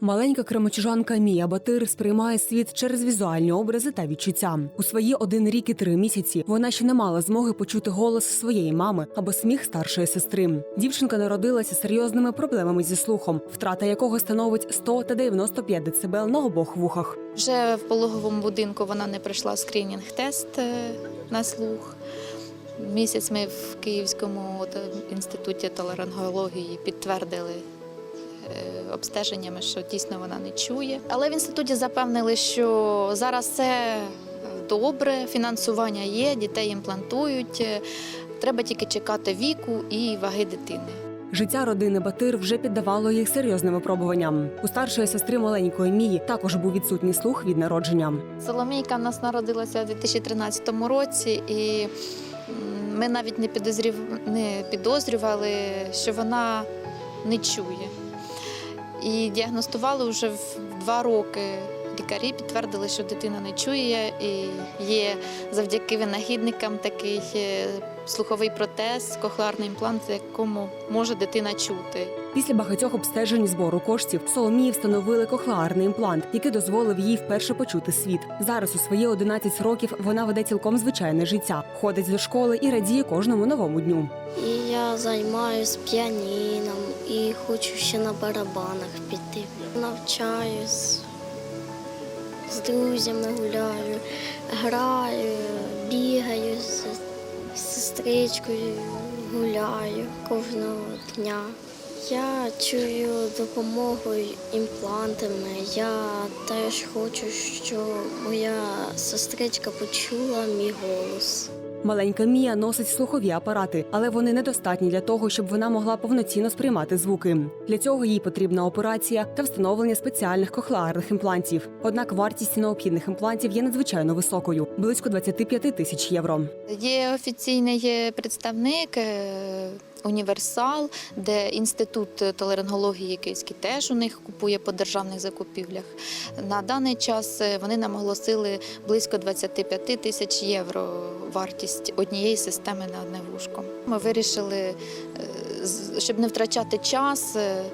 Маленька кремочужанка Мія Батир сприймає світ через візуальні образи та відчуття. У свої один рік і три місяці вона ще не мала змоги почути голос своєї мами або сміх старшої сестри. Дівчинка народилася серйозними проблемами зі слухом, втрата якого становить 100 та 95 дБ на обох вухах. Вже в пологовому будинку вона не пройшла скринінг-тест е, на слух. Місяць ми в Київському е, інституті толерингології підтвердили обстеженнями, що дійсно вона не чує. Але в інституті запевнили, що зараз все добре, фінансування є, дітей імплантують. е, Треба тільки чекати віку і ваги дитини. Життя родини Батир вже піддавало їх серйозним випробуванням. У старшої сестри маленької Мії також був відсутній слух від народження. Соломійка в нас народилася у 2013 році, і ми навіть не, підозрів... не підозрювали, що вона не чує. І діагностували вже в два роки. Лікарі підтвердили, що дитина не чує, і є завдяки винахідникам такий е, слуховий протез, кохлеарний імплант, в якому може дитина чути. Після багатьох обстежень збору коштів Соломії встановили кохлеарний імплант, який дозволив їй вперше почути світ. Зараз у свої 11 років вона веде цілком звичайне життя, ходить до школи і радіє кожному новому дню. І я займаюсь піаніном і хочу ще на барабанах піти. Навчаюсь, з друзями гуляю, граю, бігаю з сестричкою, гуляю кожного дня. Я чую допомогою імплантами. Я теж хочу, щоб моя сестричка почула мій голос. Маленька Мія носить слухові апарати, але вони недостатні для того, щоб вона могла повноцінно сприймати звуки. Для цього їй потрібна операція та встановлення спеціальних кохлеарних імплантів. Однак вартість необхідних імплантів є надзвичайно високою близько 25 тисяч євро. Є офіційний представник е, універсал, де інститут толерингології Київський теж у них купує по державних закупівлях. На даний час е, вони нам оголосили близько 25 тисяч євро вартість однієї системи на одне вушко. Ми вирішили, е, з- щоб не втрачати час. е,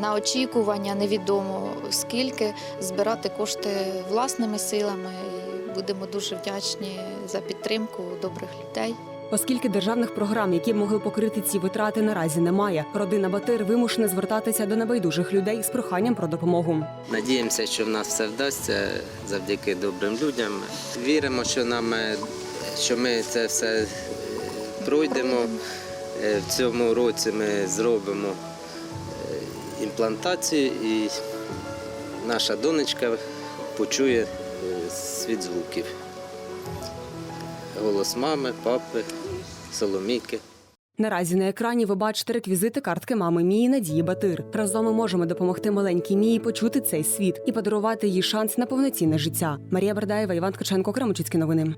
На очікування невідомо скільки збирати кошти власними силами. І будемо дуже вдячні за підтримку добрих людей. Оскільки державних програм, які б могли покрити ці витрати, наразі немає. Родина Батир вимушена звертатися до небайдужих людей з проханням про допомогу. Надіємося, що в нас все вдасться завдяки добрим людям. Віримо, що нам е, що ми це все е, пройдемо. Е, В цьому році ми зробимо е, імплантацію і наша донечка почує світ звуків. Голос мами, папи, соломійки. Наразі на екрані ви бачите реквізити картки мами Мії Надії Батир. Разом ми можемо допомогти маленькій Мії почути цей світ і подарувати їй шанс на повноцінне життя. Марія Бардаєва, Іван Ткаченко, Кремучицькі новини.